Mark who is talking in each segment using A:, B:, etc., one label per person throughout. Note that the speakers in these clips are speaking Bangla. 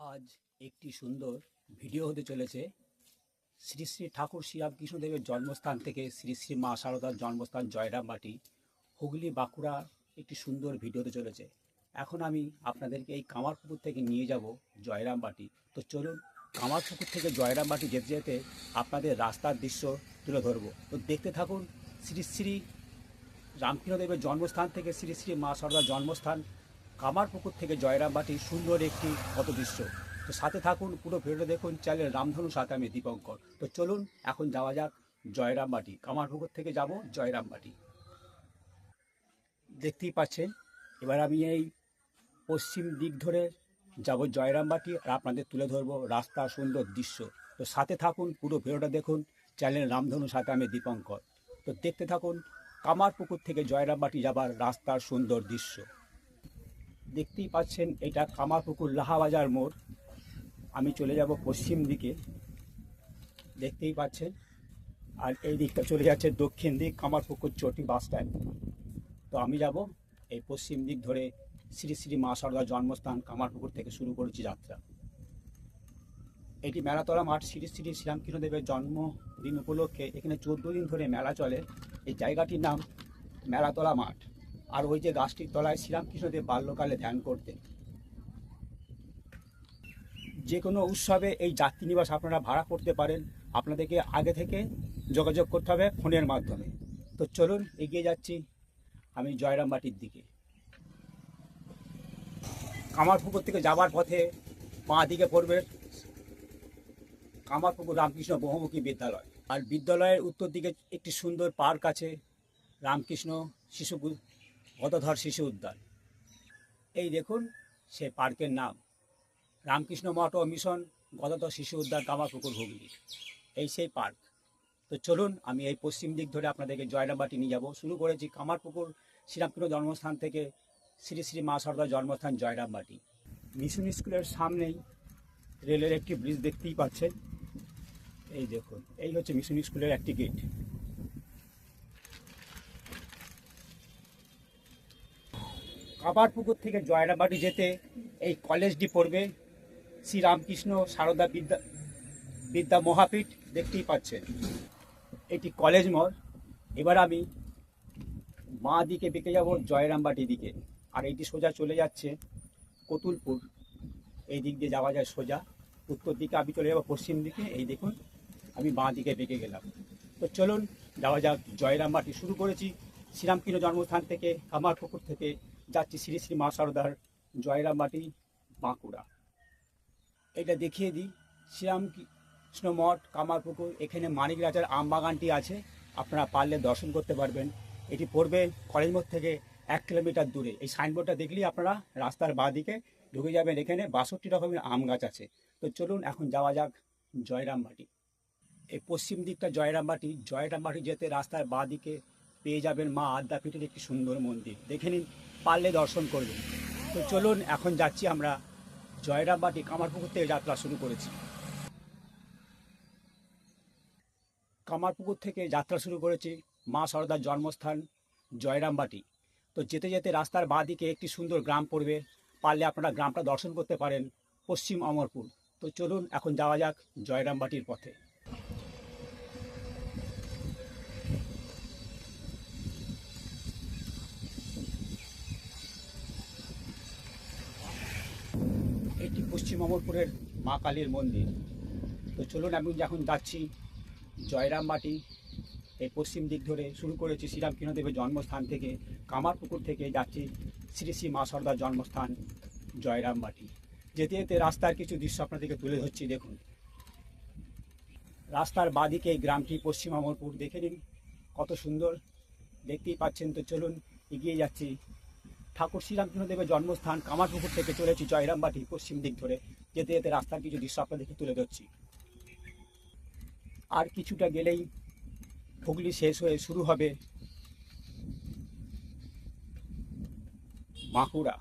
A: আজ একটি সুন্দর ভিডিও হতে চলেছে। শ্রী শ্রী ঠাকুর শ্রীরামকৃষ্ণদেবের জন্মস্থান থেকে শ্রী শ্রী মা শারদার জন্মস্থান জয়রামবাটি, হুগলি বাঁকুড়া একটি সুন্দর ভিডিও হতে চলেছে। এখন আমি আপনাদেরকে এই কামারপুকুর থেকে নিয়ে যাব জয়রামবাটি। তো চলুন, কামারপুকুর থেকে জয়রামবাটি যেতে যেতে আপনাদের রাস্তার দৃশ্য তুলে ধরবো। তো দেখতে থাকুন, শ্রী শ্রী রামকৃষ্ণদেবের জন্মস্থান থেকে শ্রী শ্রী মা শারদার জন্মস্থান কামারপুকুর থেকে জয়রামবাটি সুন্দর একটি পথ দৃশ্য তো সাথে থাকুন, পুরো ভিডিও দেখুন চ্যানেল রামধনু সাথে আমি দীপঙ্কর। তো চলুন, এখন যাওয়া যাক জয়রামবাটি। কামারপুকুর থেকে যাব জয়রামবাটি। দেখতেই পাচ্ছেন, এবার আমি এই পশ্চিম দিক ধরে যাব জয়রামবাটি আর আপনাদের তুলে ধরবো রাস্তা সুন্দর দৃশ্য। তো সাথে থাকুন, পুরো ভিডিওটা দেখুন চ্যানেল রামধনু সাথে আমি দীপঙ্কর। তো দেখতে থাকুন, কামারপুকুর থেকে জয়রামবাটি যাবার রাস্তার সুন্দর দৃশ্য। দেখতেই পাচ্ছেন এটা কামারপুকুর লাহাবাজার মোড়। আমি চলে যাব পশ্চিম দিকে। দেখতেই পাচ্ছেন। আর এই দিকটা চলে যাচ্ছে দক্ষিণ দিক, কামারপুকুর চটি বাস স্ট্যান্ড। তো আমি যাব এই পশ্চিম দিক ধরে শ্রী শ্রী মা শারদার জন্মস্থান কামারপুকুর থেকে শুরু করেছি যাত্রা। এটি মেলাতলা মাঠ শ্রী শ্রী শ্রীরামকৃষ্ণদেবের জন্মদিন উপলক্ষে। এখানে চোদ্দ দিন ধরে মেলা চলে। এই জায়গাটির নাম মেলাতলা মাঠ। আর ওই যে গাছটির তলায় শ্রীরামকৃষ্ণদেব বাল্যকালে ধ্যান করতেন যে কোনো উৎসবে এই যাত্রীনিবাস আপনারা ভাড়া করতে পারেন। আপনাদেরকে আগে থেকে যোগাযোগ করতে হবে ফোনের মাধ্যমে। তো চলুন এগিয়ে যাচ্ছি আমি জয়রামবাটির দিকে। কামারপুকুর থেকে যাবার পথে বাঁ দিকে পড়বে কামারপুকুর রামকৃষ্ণ বহুমুখী বিদ্যালয়। আর বিদ্যালয়ের উত্তর দিকে একটি সুন্দর পার্ক আছে, রামকৃষ্ণ শিশু গদধর শিশু উদ্যান। এই দেখুন সে পার্কের নাম। রামকৃষ্ণ মঠ ও মিশন গদধর শিশু উদ্যান কামারপুকুর হুগলি। এই সেই পার্ক। তো চলুন আমি এই পশ্চিম দিক ধরে আপনাদেরকে জয়রামবাটি নিয়ে যাব। শুরু করেছি কামারপুকুর, শ্রীরামকৃষ্ণ জন্মস্থান থেকে শ্রী শ্রী মা সরদার জন্মস্থান জয়রামবাটি মিশন স্কুলের সামনেই রেলের একটি ব্রিজ দেখতেই পাচ্ছেন। এই দেখুন, এই হচ্ছে মিশন স্কুলের একটি গেট। কাবারপুকুর থেকে জয়রাবাড়ি যেতে এই কলেজটি পড়বে শ্রীরামকৃষ্ণ সারদা বিদ্যা বিদ্যা মহাপীঠ দেখতেই পাচ্ছেন। এটি কলেজ মোড় এবার আমি বাঁ দিকে বেঁকে যাব জয়রামবাটি দিকে। আর এইটি সোজা চলে যাচ্ছে কতুলপুর। এই দিক দিয়ে যাওয়া যায় সোজা। উত্তর দিকে আমি চলে যাব, পশ্চিম দিকে। এই দেখুন, আমি বাঁ দিকে বেঁকে গেলাম। তো চলুন, যাওয়া যাক। জয়রামবাটি শুরু করেছি। শ্রীরামকৃষ্ণ জন্মস্থান থেকে, কামারপুকুর থেকে যাচ্ছি শ্রী শ্রী মা শারদার জয়রামবাটি বাঁকুড়া। এটা দেখিয়ে দিই, শ্রীরামকৃষ্ণ মঠ, কামারপুকুর, এখানে মানিক রাজার আম বাগানটি আছে, আপনারা পারলে দর্শন করতে পারবেন। এটি পড়বে কলেজ মোড় থেকে এক কিলোমিটার দূরে। এই সাইনবোর্ডটা দেখলেই আপনারা রাস্তার বাঁ দিকে ঢুকে যাবেন, এখানে বাষট্টি রকমের আম গাছ আছে। তো চলুন এখন যাওয়া যাক জয়রামবাটি এই পশ্চিম দিকটা জয়রামবাটি জয়রামবাটি যেতে রাস্তার বাঁ দিকে পেয়ে যাবেন মা আদ্যাপীঠের একটি সুন্দর মন্দির। দেখে নিন পারলে দর্শন করবেন তো চলুন, এখন যাচ্ছি আমরা জয়রামবাটি কামারপুকুর থেকে যাত্রা শুরু করেছি। কামারপুকুর থেকে যাত্রা শুরু করেছি, মা সরদার জন্মস্থান জয়রামবাটি। তো যেতে যেতে রাস্তার বাঁ দিকে একটি সুন্দর গ্রাম পড়বে, পারলে আপনারা গ্রামটা দর্শন করতে পারেন পশ্চিম অমরপুর। তো চলুন, এখন যাওয়া যাক জয়রামবাটির পথে এটি পশ্চিম অমরপুরের মা কালীর মন্দির। তো চলুন আমি যখন যাচ্ছি জয়রামবাটি এই পশ্চিম দিক ধরে শুরু করেছি শ্রীরামকৃষ্ণদেবের জন্মস্থান থেকে। কামারপুকুর থেকে যাচ্ছি শ্রী শ্রী মা সর্দার জন্মস্থান জয়রামবাটি যেতে যেতে রাস্তার কিছু দৃশ্য আপনাদেরকে তুলে ধরছি, দেখুন। রাস্তার বাদিকে এই গ্রামটি পশ্চিম অমরপুর, দেখে নিন কত সুন্দর। দেখতেই পাচ্ছেন, তো চলুন এগিয়ে যাচ্ছি ঠাকুর শ্রীরামকৃষ্ণদেবের জন্মস্থান কামারপুকুর থেকে চলেছি জয়রামবাটি পশ্চিম দিক ধরে, যেতে যেতে রাস্তার কিছু দৃশ্য আপনাদেরকে তুলে ধরছি। আর কিছুটা গেলেই হুগলি শেষ হয়ে শুরু হবে বাঁকুড়া।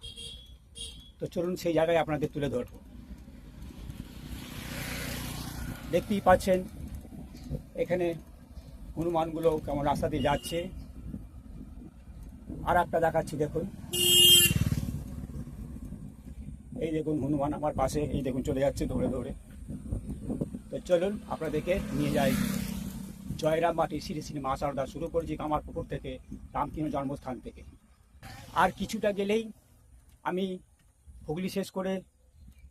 A: তো চলুন সেই জায়গায় আপনাদের তুলে ধরব। দেখতেই পাচ্ছেন, এখানে হনুমানগুলো কেমন রাস্তা দিয়ে যাচ্ছে। আর একটা দেখাচ্ছি, দেখুন। এই দেখুন, হনুমান আমার পাশে, এই দেখুন, চলে যাচ্ছে দৌড়ে দৌড়ে। তো চলুন, আপনাদেরকে নিয়ে যাই। জয়রাম মাটি শ্রী শ্রী মা সারদা শুরু করেছি কামারপুকুর থেকে, রামকৃষ্ণ জন্মস্থান থেকে। আর কিছুটা গেলেই আমি হুগলি শেষ করে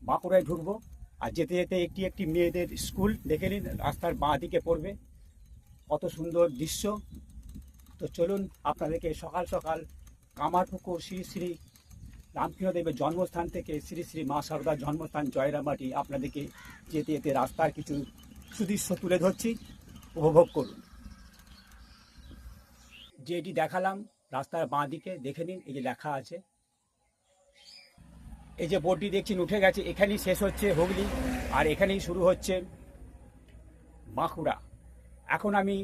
A: বাঁকুড়ায় ঢুকবো। আর যেতে যেতে একটি একটি মেয়েদের স্কুল দেখে নিন, রাস্তার বাঁ দিকে পড়বে। কত সুন্দর দৃশ্য। তো চলুন, আপনাদেরকে সকাল সকাল কামারপুকুর শ্রী শ্রী রামকৃষ্ণদেবের জন্মস্থান থেকে শ্রী শ্রী মা সারদার জন্মস্থান জয়রামাটি আপনাদেরকে যেতে যেতে রাস্তার কিছু সুদৃশ্য তুলে ধরছি। উপভোগ করুন। যেটি দেখালাম, রাস্তার বাঁ দিকে দেখে নিন, এই যে লেখা আছে। এই যে বোর্ডটি দেখছেন, উঠে গেছে, এখানেই শেষ হচ্ছে হুগলি, আর এখানেই শুরু হচ্ছে বাঁকুড়া। এখন আমি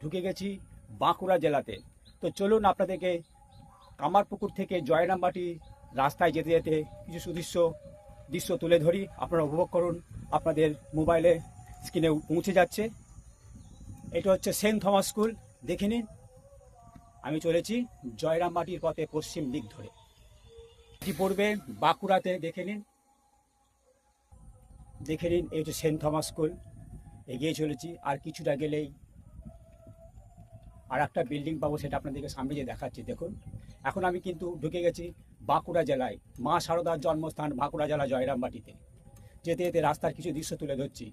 A: ঢুকে গেছি বাঁকুড়া জেলাতে। তো চলুন আপনাদেরকে কামারপুকুর থেকে জয়রামবাটি রাস্তায় যেতে যেতে কিছু সুদৃশ্য দৃশ্য তুলে ধরি। আপনারা উপভোগ করুন। আপনাদের মোবাইলে স্ক্রিনে পৌঁছে যাচ্ছে। এটা হচ্ছে সেন্ট থমাস স্কুল। দেখে নিন। আমি চলেছি জয়রামবাটির পথে পশ্চিম দিক ধরে। এটি পড়বে বাঁকুড়াতে। দেখে নিন। দেখে নিন, এই হচ্ছে সেন্ট থমাস স্কুল। এগিয়ে চলেছি। আর কিছুটা গেলেই আর একটা বিল্ডিং পাবো সেটা আপনাদেরকে সামনে যে দেখাচ্ছি। দেখুন। এখন আমি কিন্তু ঢুকে গেছি বাঁকুড়া জেলায় মা সারদার জন্মস্থান বাঁকুড়া জেলা জয়রামবাটিতে। যেতে যেতে রাস্তার কিছু দৃশ্য তুলে ধরছি।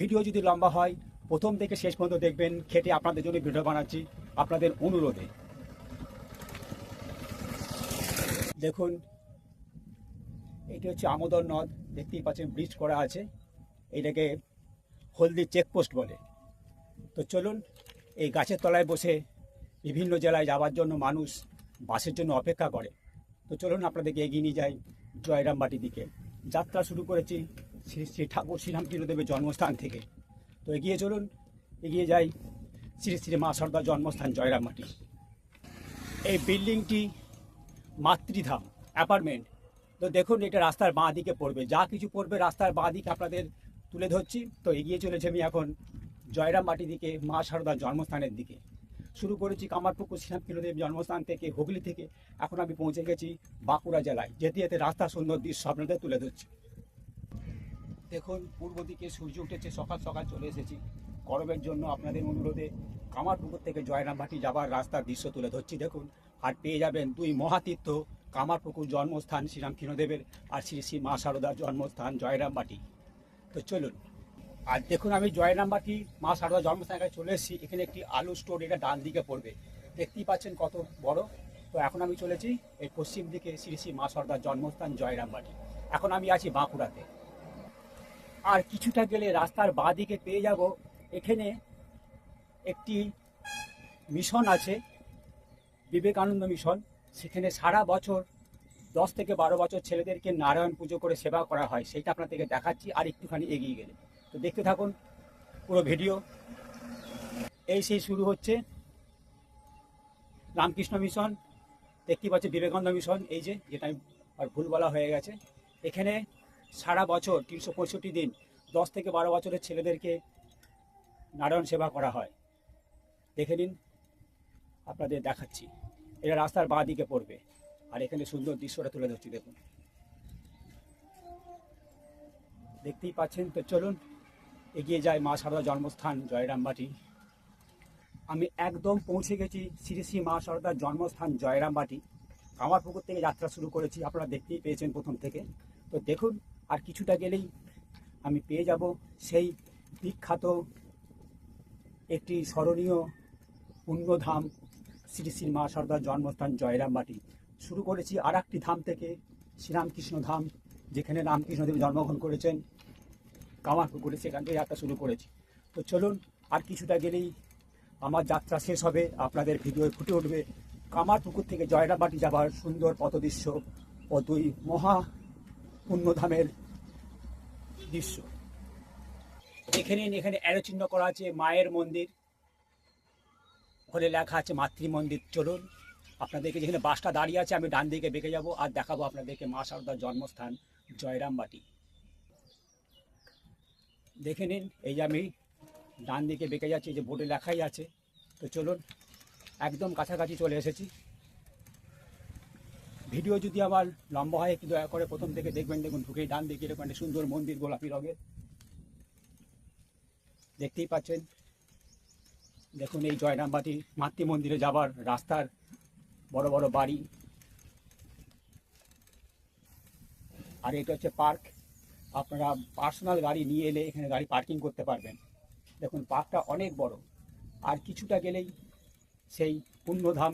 A: ভিডিও যদি লম্বা হয়, প্রথম থেকে শেষ পর্যন্ত দেখবেন, খেটে আপনাদের জন্য ভিডিও বানাচ্ছি আপনাদের অনুরোধে। দেখুন, এটি হচ্ছে আমোদর নদ, দেখতেই পাচ্ছেন ব্রিজ করা আছে। এটাকে হলদি চেকপোস্ট বলে। তো চলুন, এই গাছের তলায় বসে বিভিন্ন জেলায় যাওয়ার জন্য মানুষ বাসের জন্য অপেক্ষা করে। তো চলুন আপনাদেরকে এগিয়ে নিয়ে যাই জয়রামবাটির দিকে। যাত্রা শুরু করেছি শ্রী শ্রী ঠাকুর শ্রীরামকৃষ্ণদেবের জন্মস্থান থেকে। তো এগিয়ে চলুন, এগিয়ে যাই শ্রী শ্রী মা সর্দার জন্মস্থান জয়রামবাটি। এই বিল্ডিংটি মাতৃধাম, অ্যাপার্টমেন্ট। তো দেখুন, এটা রাস্তার বাঁ দিকে পড়বে। যা কিছু পড়বে রাস্তার বাঁ দিকে আপনাদের তুলে ধরছি। তো এগিয়ে চলেছে আমি এখন জয়রাম মাটি দিকে, মা শারদার জন্মস্থানের দিকে। শুরু করেছি কামারপুকুর শ্রীরামকৃষ্ণদেব জন্মস্থান থেকে, হুগলি থেকে। এখন আমি পৌঁছে গেছি বাঁকুড়া জেলায় যেতে যেতে রাস্তার সুন্দর দৃশ্য আপনাদের তুলে ধরছি। দেখুন, পূর্ব দিকে সূর্য উঠেছে, সকাল সকাল চলে এসেছি। গরমের জন্য আপনাদের অনুরোধে কামারপুকুর থেকে জয়রামবাটি যাবার রাস্তার দৃশ্য তুলে ধরছি। দেখুন, আর পেয়ে যাবেন দুই মহাতীর্থ, কামারপুকুর জন্মস্থান শ্রীরামকৃষ্ণদেবের আর শ্রী শ্রী মা শারদার জন্মস্থান জয়রামবাটি। তো চলুন আর দেখুন, আমি জয়রামবাটি মা শারদা জন্মস্থানের কাছে চলে এসেছি। এখানে একটি আলু স্টোর এটা ডান দিকে পড়বে। দেখতেই পাচ্ছেন কত বড়। তো এখন আমি চলেছি এই পশ্চিম দিকে শ্রী শ্রী মা শারদার জন্মস্থান জয়রামবাটি এখন আমি আছি বাঁকুড়াতে। আর কিছুটা গেলে রাস্তার বাঁ দিকে পেয়ে যাব। এখানে একটি মিশন আছে, বিবেকানন্দ মিশন সেখানে সারা বছর, দশ থেকে বারো বছর ছেলেদেরকে নারায়ণ পুজো করে সেবা করা হয়। সেটা আপনাদেরকে দেখাচ্ছি, আর একটুখানি এগিয়ে গেলে। তো দেখতে থাকুন পুরো ভিডিও। এই সেই শুরু হচ্ছে রামকৃষ্ণ মিশন দেখতে পাচ্ছি বিবেকানন্দ মিশন, এই যে, যেটা আমি আর ভুল বলা হয়ে গেছে। এখানে সারা বছর, তিনশো পঁয়ষট্টি দিন, দশ থেকে বারো বছরের ছেলেদেরকে নারায়ণ সেবা করা হয়। দেখে নিন, আপনাদের দেখাচ্ছি। এটা রাস্তার বাঁ দিকে পড়বে, আর এখানে সুন্দর দৃশ্যটা তুলে ধরছি, দেখুন। দেখতেই পাচ্ছেন, তো চলুন এগিয়ে যায় মা সারদা জন্মস্থান জয়রামবাটি। আমি একদম পৌঁছে গেছি শ্রী শ্রী মা সারদার জন্মস্থান জয়রামবাটি। কামারপুকুর থেকে যাত্রা শুরু করেছি, আপনারা দেখতেই পেয়েছেন প্রথম থেকে। তো দেখুন, আর কিছুটা গেলেই আমি পেয়ে যাব সেই বিখ্যাত একটি স্মরণীয় পুণ্যধাম শ্রী শ্রী মা সর্দার জন্মস্থান জয়রামবাটি। শুরু করেছি আর একটি ধাম থেকে, শ্রীরামকৃষ্ণ ধাম, যেখানে রামকৃষ্ণদেব জন্মগ্রহণ করেছেন। কামারপুকুরে সেখান থেকে যাত্রা শুরু করেছি। তো চলুন, আর কিছুটা গেলেই আমার যাত্রা শেষ হবে। আপনাদের ভিডিওয় ফুটে উঠবে কামারপুকুর থেকে জয়রামবাটি যাবার সুন্দর পথদৃশ্য ও দুই মহা পুণ্যধামের দৃশ্য। দেখে নিন এখানে অ্যারো চিহ্ন করা আছে মায়ের মন্দির। ওখানে লেখা আছে মাতৃ মন্দির চলুন, আপনাদেরকে যেখানে বাসটা দাঁড়িয়ে আছে, আমি ডান দিকে বেঁকে যাব আর দেখাবো আপনাদেরকে মা শারদার জন্মস্থান জয়রামবাটি। দেখে নিন। এই যে আমি ডান দিকে বেঁকে যাচ্ছি যে বোর্ডে লেখাই আছে। তো চলুন, একদম কাছাকাছি চলে এসেছি। ভিডিও যদি আমার লম্বা হয়, একটু দয়া করে প্রথম থেকে দেখবেন। দেখুন, ঢুকেই ডান দিকে এরকম একটা সুন্দর মন্দির, গোলাপি রঙের। দেখতেই পাচ্ছেন। দেখুন, এই জয়রামবাটি মাতৃ মন্দিরে যাবার রাস্তার বড় বড় বাড়ি। আর এটা হচ্ছে পার্ক। আপনারা পার্সোনাল গাড়ি নিয়ে এলে এখানে গাড়ি পার্কিং করতে পারবেন। দেখুন, পার্কটা অনেক বড়। আর কিছুটা গেলেই সেই পুণ্যধাম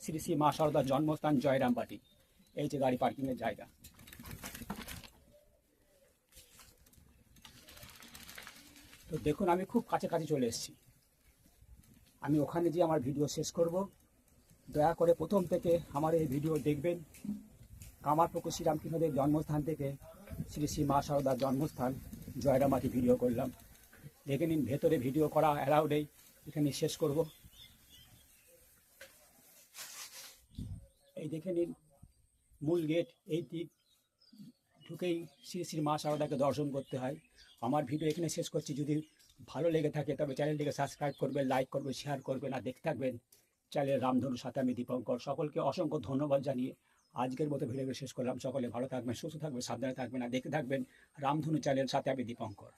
A: শ্রী শ্রী মা সারদার জন্মস্থান জয়রামবাটি। এই যে গাড়ি পার্কিংয়ের জায়গা। তো দেখুন, আমি খুব কাছাকাছি চলে এসেছি। আমি ওখানে গিয়ে আমার ভিডিও শেষ করব। দয়া করে প্রথম থেকে আমার এই ভিডিও দেখবেন। কামার কামারপুকুর শ্রীরামকৃষ্ণদেব জন্মস্থান থেকে শ্রী শ্রী মা সারদার জন্মস্থান জয়রামাটি ভিডিও করলাম। দেখে নিন, ভেতরে ভিডিও করা অ্যালাউ নেই। এখানে শেষ করব। এই দেখে নিন, মূল গেট এই দিক ঢুকেই শ্রী শ্রী মা সারদাকে দর্শন করতে হয়। আমার ভিডিও এখানে শেষ করছি। যদি ভালো লেগে থাকে, তবে চ্যানেলটিকে সাবস্ক্রাইব করবেন লাইক করবেন শেয়ার করবেন, আর দেখতে থাকবেন। চ্যানেল রামধনু সাথে আমি দীপঙ্কর। সকলকে অসংখ্য ধন্যবাদ জানিয়ে আজকের মতো ভিডিওগুলো শেষ করলাম। সকলে ভালো থাকবেন, সুস্থ থাকবেন, সাবধানে থাকবেন, আর দেখতে থাকবেন রামধনু চ্যানেল সাথে আমি দীপঙ্কর।